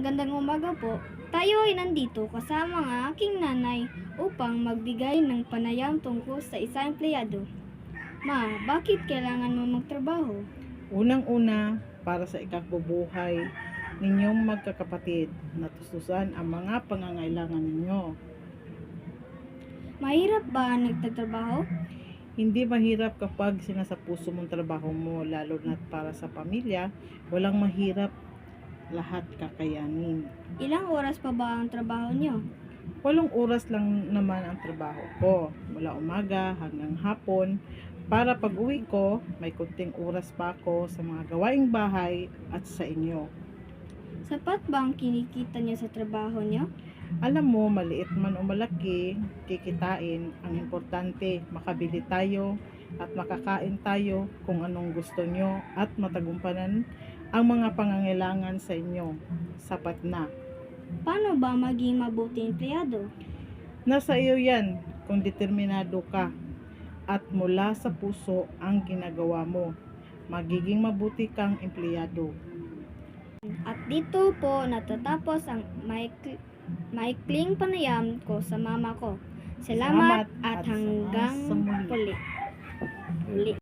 Magandang umaga po. Tayo ay nandito kasama ang aking nanay upang magbigay ng panayam tungkol sa isang empleyado. Ma, bakit kailangan mo magtrabaho? Unang-una, para sa ikakabubuhay ninyong magkakapatid, natustusan ang mga pangangailangan ninyo. Mahirap ba ang nagtatrabaho? Hindi mahirap kapag sinasapuso mong trabaho mo, lalo na para sa pamilya, walang mahirap, lahat kakayanin. Ilang oras pa ba ang trabaho niyo? Walong oras lang naman ang trabaho ko, mula umaga hanggang hapon, para pag uwi ko, may kunting oras pa ako sa mga gawaing bahay at sa inyo. Sapat ba ang kinikita niyo sa trabaho niyo? Alam mo, maliit man o malaki, kikitain. Ang importante, makabili tayo at makakain tayo kung anong gusto nyo at matagumpanan ang mga pangangailangan sa inyo. Sapat na. Paano ba maging mabuti empleyado? Nasa iyo yan kung determinado ka at mula sa puso ang ginagawa mo. Magiging mabuti kang empleyado. At dito po natatapos ang maikli, maikling panayam ko sa mama ko. Salamat, Salamat at at hanggang muli. Muli.